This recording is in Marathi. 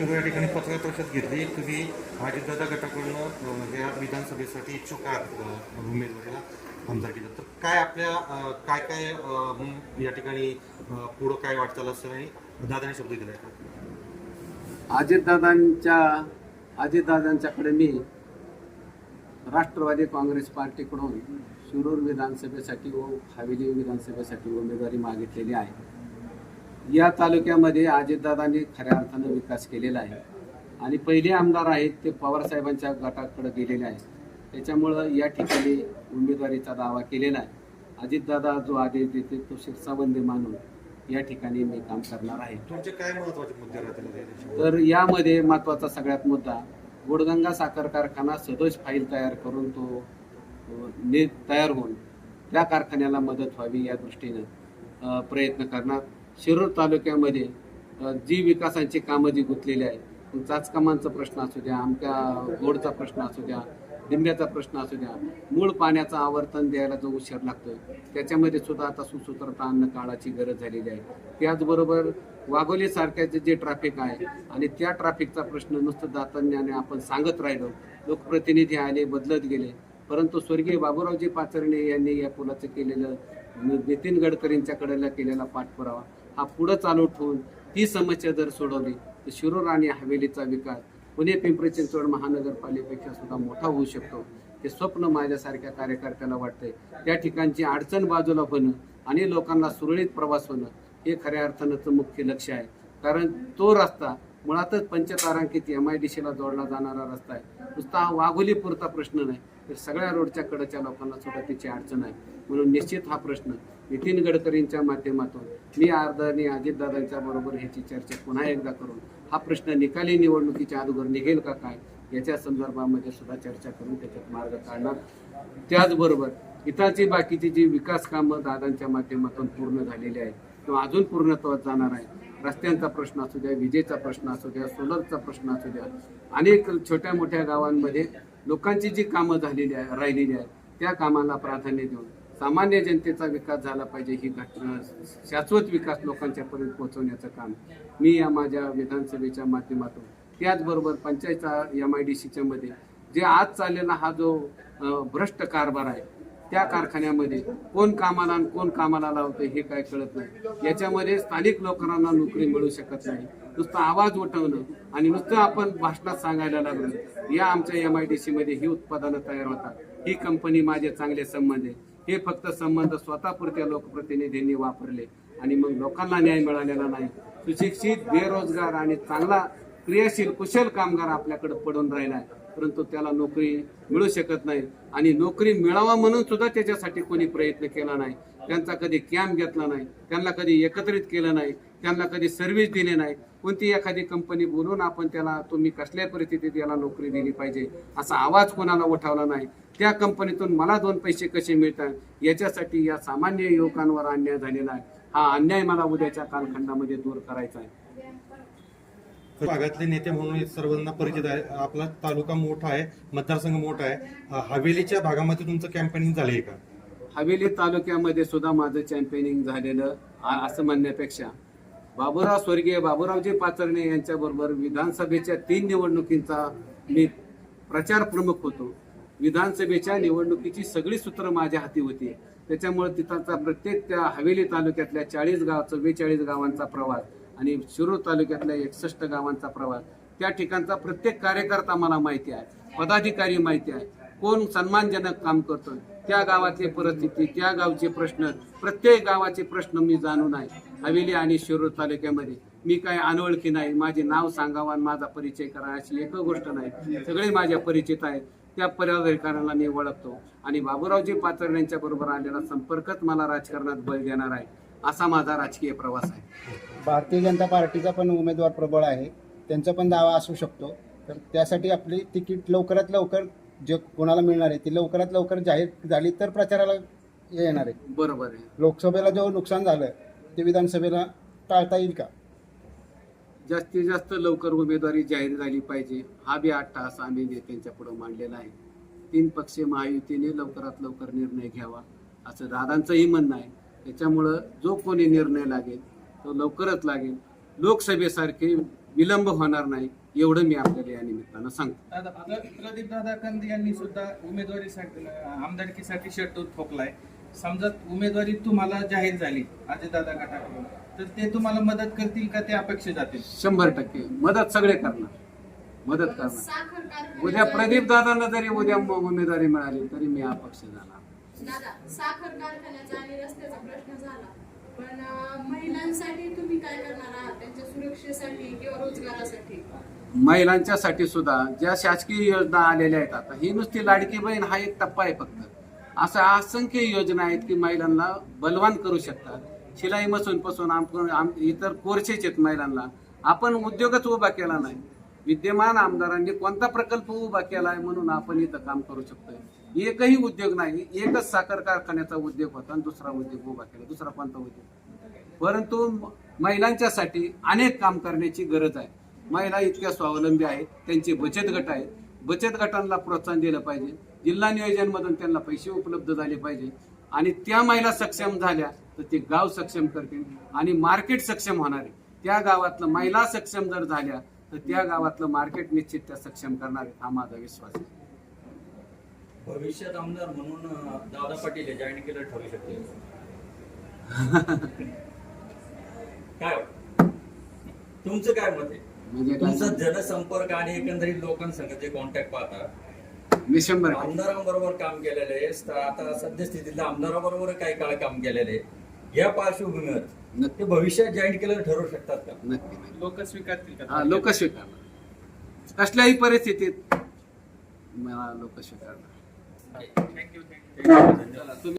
तुम्ही या ठिकाणी पत्रकार परिषद घेतली. तुम्ही अजितदादा गटाकडून अ, या विधानसभेसाठी इच्छुक आहात अ, उमेदवारीला आमदारकीला तर काय आपल्या काय काय या ठिकाणी पुढं काय वाटचाल असेल आणि दादाने शब्द दिला अजितदादांच्या अजितदादांच्याकडे मी राष्ट्रवादी काँग्रेस पार्टीकडून शिरूर विधानसभेसाठी व हवेली विधानसभेसाठी उमेदवारी मागितलेली आहे. या तालुक्यामध्ये अजितदादांनी खऱ्या अर्थानं विकास केलेला आहे. आणि पहिले आमदार आहेत ते पवारसाहेबांच्या गटाकडे गेलेले आहेत. त्याच्यामुळं या ठिकाणी उमेदवारीचा दावा केलेला आहे. अजितदादा जो आदेश देते तो शिरसाबंदी मानून या ठिकाणी मी काम करणार आहे. तुमचे काय महत्त्वाचे मुद्दे राहतील? तर यामध्ये महत्त्वाचा सगळ्यात मुद्दा गोडगंगा साखर कारखाना सदोष फाईल तयार करून तो ने तयार होऊन त्या कारखान्याला मदत व्हावी या दृष्टीनं प्रयत्न करणार. शिरूर तालुक्यामध्ये जी विकासांची कामं जी गुंतलेली आहेत चाचकामांचा प्रश्न असू द्या आमच्या गोडचा प्रश्न असू द्या लिंब्याचा प्रश्न असू द्या मूळ पाण्याचं आवर्तन द्यायला जो उशीर लागतो त्याच्यामध्ये सुद्धा आता सुसूत्रता आणणं काळाची गरज झालेली आहे. त्याचबरोबर वाघोलीसारख्याचे जे ट्रॅफिक आहे आणि त्या ट्रॅफिकचा प्रश्न नुसतं दातन्याने आपण सांगत राहिलो लोकप्रतिनिधी आले बदलत गेले परंतु स्वर्गीय बाबूरावजी पाचरणे यांनी या पुलाचं केलेलं नितीन गडकरींच्याकडेला केलेला पाठपुरावा हा पुढं चालू ठेवून ती समस्या जर सोडवली तर शिरूर आणि हवेलीचा विकास पुणे पिंपरी चिंचवड महानगरपालिकेपेक्षा सुद्धा मोठा होऊ शकतो. हे स्वप्न माझ्यासारख्या कार्यकर्त्याला वाटतंय. त्या ठिकाणची अडचण बाजूला होणं आणि लोकांना सुरळीत प्रवास होणं हे खऱ्या अर्थानंचं मुख्य लक्ष आहे. कारण तो रस्ता मुळातच पंचतारांकित एम आय डी सीला जोडला जाणारा रस्ता आहे. नुसता हा वाघोली पुरता प्रश्न नाही तर सगळ्या रोडच्या कडच्या लोकांना सुद्धा त्याची अडचण आहे. म्हणून निश्चित हा प्रश्न नितीन गडकरींच्या माध्यमातून मी अर्धाने अजितदादांच्या बरोबर ह्याची चर्चा पुन्हा एकदा करून हा प्रश्न निकाली निवडणुकीच्या अगोदर निघेल का काय याच्या संदर्भामध्ये सुद्धा चर्चा करून त्याच्यात मार्ग काढणार. त्याचबरोबर इथाची बाकीची जी विकास कामं दादांच्या माध्यमातून पूर्ण झालेली आहेत किंवा अजून पूर्णत्वात जाणार आहे रस्त्यांचा प्रश्न असू द्या विजेचा प्रश्न असू द्या सोलरचा प्रश्न असू द्या अनेक छोट्या मोठ्या गावांमध्ये लोकांची जी कामं झालेली आहे राहिलेली आहेत त्या कामाला प्राधान्य देऊन सामान्य जनतेचा विकास झाला पाहिजे ही घटना शाश्वत विकास लोकांच्या पर्यंत पोहोचवण्याचं काम मी या माझ्या विधानसभेच्या माध्यमातून त्याचबरोबर पंचायत एम आय डी सीच्या मध्ये जे आज चाललेला हा जो भ्रष्ट कारभार आहे त्या कारखान्यामध्ये कोण कामाला आणि कोण कामाला लावतं हे काय कळत नाही. याच्यामध्ये स्थानिक लोकांना नोकरी मिळू शकत नाही. नुसतं आवाज उठवणं आणि नुसतं आपण भाषणात सांगायला लागलो या आमच्या एम आय डी सीमध्ये ही उत्पादनं तयार होतात. ही कंपनी माझे चांगले संबंध आहे. हे फक्त संबंध स्वतःपुरत्या लोकप्रतिनिधींनी वापरले आणि मग लोकांना न्याय मिळालेला नाही. सुशिक्षित बेरोजगार आणि चांगला क्रियाशील कुशल कामगार आपल्याकडे पडून राहिला आहे परंतु त्याला नोकरी मिळू शकत नाही. आणि नोकरी मिळावा म्हणून सुद्धा त्याच्यासाठी कोणी प्रयत्न केला नाही. त्यांचा कधी कॅम्प घेतला नाही. त्यांना कधी एकत्रित केलं नाही. त्यांना कधी सर्व्हिस दिली नाही. कोणती एखादी कंपनी बोलून आपण त्याला तुम्ही कसल्या परिस्थितीत याला नोकरी दिली पाहिजे असा आवाज कोणाला उठावला नाही. त्या कंपनीतून मला दोन पैसे कसे मिळतात? याच्यासाठी या सामान्य युवकांवर अन्याय झालेला आहे. हा अन्याय मला उद्याच्या कालखंडामध्ये दूर करायचा आहे. भागातले नेते म्हणून सर्वांना परिचित आहे. आपला तालुका मोठा आहे मतदारसंघ मोठा आहे. हवेलीच्या भागामध्ये तुमचं कॅम्पेनिंग झालंय का? हवेली तालुक्यामध्ये सुद्धा माझं चॅम्पियनिंग झालेलं असं म्हणण्यापेक्षा. बाबूराव स्वर्गीय बाबूरावजी पाचरणे यांच्याबरोबर विधानसभेच्या तीन निवडणुकींचा मी प्रचार प्रमुख होतो. विधानसभेच्या निवडणुकीची सगळी सूत्र माझ्या हाती होती. त्याच्यामुळे तिथाचा प्रत्येक त्या हवेली तालुक्यातल्या चाळीस गाव चव्वेचाळीस गावांचा प्रवास आणि शिरूर तालुक्यातल्या एकसष्ट गावांचा प्रवास. त्या ठिकाणचा प्रत्येक कार्यकर्ता मला माहिती आहे. पदाधिकारी माहिती आहे. कोण सन्मानजनक काम करतोय? त्या गावातली परिस्थिती त्या गावचे प्रश्न प्रत्येक गावाचे प्रश्न मी जाणून आहे. हवेली आणि शिरूर तालुक्यामध्ये मी काय अनोळखी नाही. माझे नाव सांगावा आणि माझा परिचय करा अशी एक गोष्ट नाही. सगळे माझ्या परिचित आहेत. त्या पदाधिकाऱ्यांना मी ओळखतो. आणि बाबूरावजी पाचड यांच्या बरोबर आलेला संपर्कच मला राजकारणात बळ देणार आहे. असा माझा राजकीय प्रवास आहे. भारतीय जनता पार्टीचा पण उमेदवार प्रबळ आहे. त्यांचा पण दावा असू शकतो. तर त्यासाठी आपली तिकीट लवकरात लवकर जे कोणाला मिळणार आहे ती लवकरात लवकर जाहीर झाली तर प्रचाराला येणार आहे. बरोबर आहे. लोकसभेला जो नुकसान झालं ते विधानसभेला टाळता येईल का? जास्तीत जास्त लवकर उमेदवारी जाहीर झाली पाहिजे. हा बी आठ तास आम्ही नेत्यांच्या पुढे मांडलेला आहे. तीन पक्ष महायुतीने लवकरात लवकर निर्णय घ्यावा असं दादांचंही म्हणणं आहे. त्याच्यामुळं जो कोणी निर्णय लागेल तो लवकरच लागेल. लोकसभेसारखे विलंब होणार नाही एवढं मी आपल्याला या निमित्तानं सांगतो. दादा प्रदीप दादा कंद यांनी सुद्धा उमेदवारीसाठी आमदारकीसाठी शर्ट ठोकलाय. समजा उमेदवारी तुम्हाला जाहीर झाली दादा गटाकडून तर ते तुम्हाला मदत करतील का? ते अपेक्षा जातील. शंभर टक्के. मदत सगळे करणार. मदत करणार. उद्या प्रदीप दादांना जरी उद्या उमेदवारी मिळाली तरी मी अपक्ष जाणार. दादा साखर कारखान्याचा आणि रस्त्याचा प्रश्न झाला. पण महिलांसाठी तुम्ही काय करणार आहात? त्यांच्या सुरक्षेसाठी किंवा रोजगारासाठी? महिलांच्यासाठी सुद्धा ज्या शासकीय योजना आलेल्या आहेत आता ही नुसती लाडकी बहीण हा एक टप्पा आहे फक्त. अशा असंख्य योजना आहेत की महिलांना बलवान करू शकतात. शिलाई मसून पासून आम- इतर कोर्सेस आहेत महिलांना. आपण उद्योगच उभा केला नाही. विद्यमान आमदारांनी कोणता प्रकल्प उभा केला आहे म्हणून आपण इथं काम करू शकतोय? एकही उद्योग नाही. एकच साखर कारखान्याचा उद्योग होता आणि दुसरा उद्योग उभा केला. दुसरा कोणता उद्योग? परंतु महिलांच्यासाठी अनेक काम करण्याची गरज आहे. महिला इतक्या स्वावलंबी आहेत. त्यांचे बचत गट आहेत. बचत गटांना प्रोत्साहन दिलं पाहिजे. जिल्हा नियोजनमधून त्यांना पैसे उपलब्ध झाले पाहिजे. आणि त्या महिला सक्षम झाल्या तर ते गाव सक्षम करतील आणि मार्केट सक्षम होणार आहे. त्या गावातलं महिला सक्षम जर झाल्या तर त्या गावातलं मार्केट निश्चित त्या सक्षम करणार हा माझा विश्वास आहे. भविष्यात आमदार म्हणून दादा पाटील हे जॉईन केलं ठरू शकते काय? तुमचं काय मत आहे? म्हणजे तुमचा काय जनसंपर्क आणि एकंदरीत लोकांसंग जे कॉन्टॅक्ट पाहता मी शंभर. आमदारांबरोबर काम केलेलं आहे. आता सद्यस्थितीतल्या आमदाराबरोबर काही काळ काम केलेलं आहे? या पार्श्वभूमीवर नक्की ते भविष्यात जॉईन केलं ठरवू शकतात का? नक्की. लोक स्वीकारतील का? हा लोक स्वीकारणार. कसल्याही परिस्थितीत मला लोक स्वीकारणार. Thank you thank you